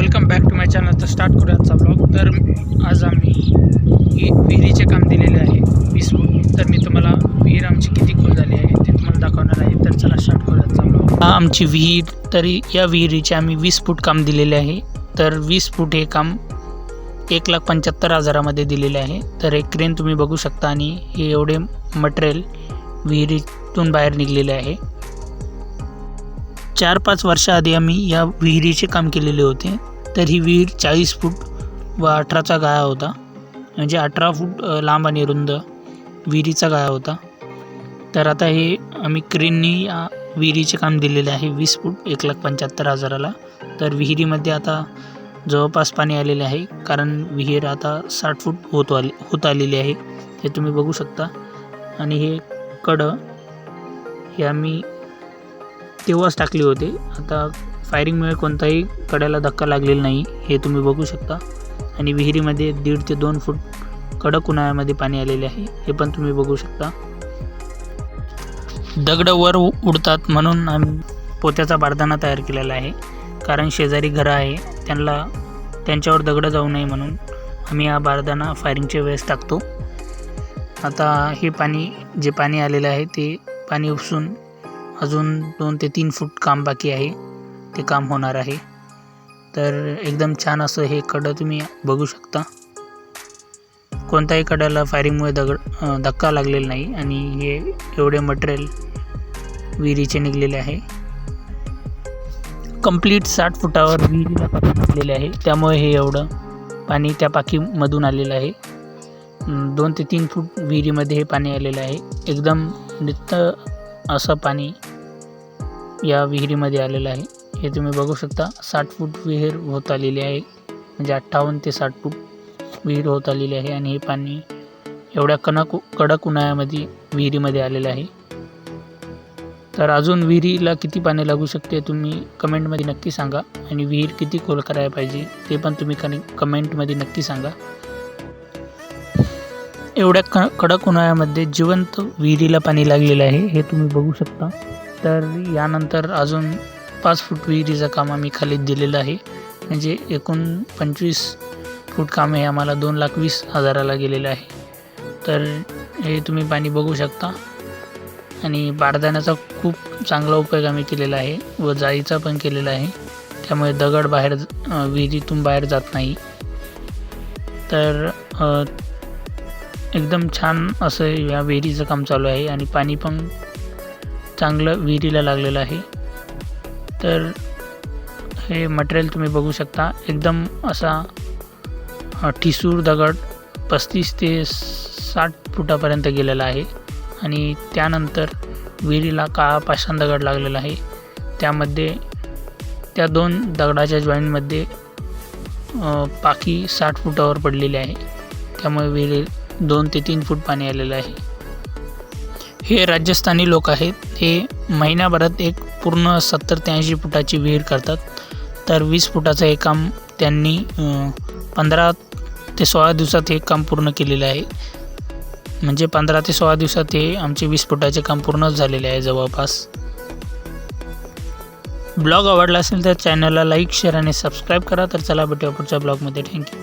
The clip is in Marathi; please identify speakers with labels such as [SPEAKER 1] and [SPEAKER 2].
[SPEAKER 1] Welcome back to my channel तर स्टार्ट करूया आजचा ब्लॉग तर आज आम्ही विहिरीचे काम दिलेले आहे. वीस फूट. तर मी तुम्हाला विहीर आमची किती खोल झाली आहे ते तुम्हाला दाखवणार आहे. तर चला स्टार्ट करूया आजचा ब्लॉग हा आमची विहीर. तरी या विहिरीचे आम्ही वीस फूट काम दिलेले आहे. तर वीस फूट हे काम एक लाख पंच्याहत्तर हजारामध्ये दिलेले आहे. तर एक क्रेन तुम्ही बघू शकता आणि हे एवढे मटेरियल विहिरीतून बाहेर निघलेले आहे. चार पाच वर्षाआधी आम्ही या विहिरीचे काम केलेले होते. तर ही विहीर चाळीस फूट व अठराचा गाळा होता. म्हणजे अठरा फूट लांब आणि रुंद विहिरीचा गाळा होता. तर आता हे आम्ही क्रेननी या विहिरीचे काम दिलेले आहे. वीस फूट एक लाख पंच्याहत्तर हजाराला. तर विहिरीमध्ये आता जवळपास पाणी आलेले आहे. कारण विहीर आता साठ फूट होत आली होत आलेली आहे. हे तुम्ही बघू शकता. आणि हे कडं हे आम्ही तेव्हाच टाकले होते. आता फायरिंगमुळे कोणताही कड्याला धक्का लागलेला नाही हे तुम्ही बघू शकता. आणि विहिरीमध्ये दीड ते दोन फूट कडक उन्हाळ्यामध्ये पाणी आलेले आहे हे पण तुम्ही बघू शकता. दगडं वर उडतात म्हणून आम्ही पोत्याचा बारदाना तयार केलेला आहे. कारण शेजारी घरं आहे त्यांना त्यांच्यावर दगडं जाऊ नये म्हणून आम्ही हा बारदाना फायरिंगच्या वेळेस टाकतो. आता हे पाणी जे पाणी आलेलं आहे ते पाणी उपसून अजून दोन ते तीन फूट काम बाकी आहे. ते काम होणार आहे. तर एकदम छान असं हे कडं तुम्ही बघू शकता. कोणत्याही कड्याला फायरिंगमुळे दगड धक्का लागलेला नाही आणि हे एवढे मटेरियल विहिरीचे निघलेले आहे. कंप्लीट साठ फुटावर विहिरीला पाणी निघलेले आहे. त्यामुळे हे एवढं पाणी त्या पाकीमधून आलेलं आहे. दोन ते तीन फूट विहिरीमध्ये हे पाणी आलेलं आहे. एकदम नित्त असं पाणी या विहिरीमध्ये आलेलं आहे. हे तुम्ही बघू शकता. साठ फूट विहीर होत आलेली आहे. म्हणजे अठ्ठावन्न ते साठ फूट विहीर होत आलेली आहे आणि हे पाणी एवढ्या कनक कडक उन्हाळ्यामध्ये विहिरीमध्ये आलेलं आहे. तर अजून विहिरीला किती पाणी लागू शकते तुम्ही कमेंटमध्ये नक्की सांगा. आणि विहीर किती खोल करायला पाहिजे ते पण तुम्ही कने कमेंटमध्ये नक्की सांगा. एवढ्या क कडक उन्हाळ्यामध्ये जिवंत विहिरीला पाणी लागलेलं आहे हे तुम्ही बघू शकता. तर यानंतर अजून पाच फूट विहिरीचं काम आम्ही खाली दिलेलं आहे. म्हणजे एकूण पंचवीस फूट काम हे आम्हाला दोन लाख वीस हजाराला गेलेलं आहे. तर हे तुम्ही पाणी बघू शकता. आणि बारदाण्याचा खूप चांगला उपयोग आम्ही केलेला आहे व जाळीचा पण केलेला आहे. त्यामुळे दगड बाहेर विहिरीतून बाहेर जात नाही. तर एकदम छान असं या विहिरीचं काम चालू आहे आणि पाणी पण चांगलं विहिरीला लागलेलं आहे. तर हे मटेरियल तुम्ही बघू शकता. एकदम असा ठिसूर दगड पस्तीस ते साठ फुटापर्यंत गेलेला आहे. आणि त्यानंतर विहिरीला काळा पाषाण दगड लागलेला आहे. त्यामध्ये त्या दोन दगडाच्या जॉईंटमध्ये पाकी साठ फुटावर पडलेली आहे. त्यामुळे विहिरी दोन ते तीन फूट पाणी आलेलं आहे. हे राजस्थानी लोक आहेत. हे महिन्याभरात एक पूर्ण सत्तर ते ऐंशी फुटाची विहीर करतात. तर वीस फुटाचं हे काम त्यांनी पंधरा ते सोळा दिवसात हे काम पूर्ण केलेलं आहे. म्हणजे पंधरा ते सोळा दिवसात हे आमचे वीस फुटाचे काम पूर्णच झालेले आहे जवळपास. ब्लॉग आवडला असेल तर चॅनलला लाईक शेअर आणि सबस्क्राईब करा. तर चला भेटूया पुढच्या ब्लॉगमध्ये. थँक्यू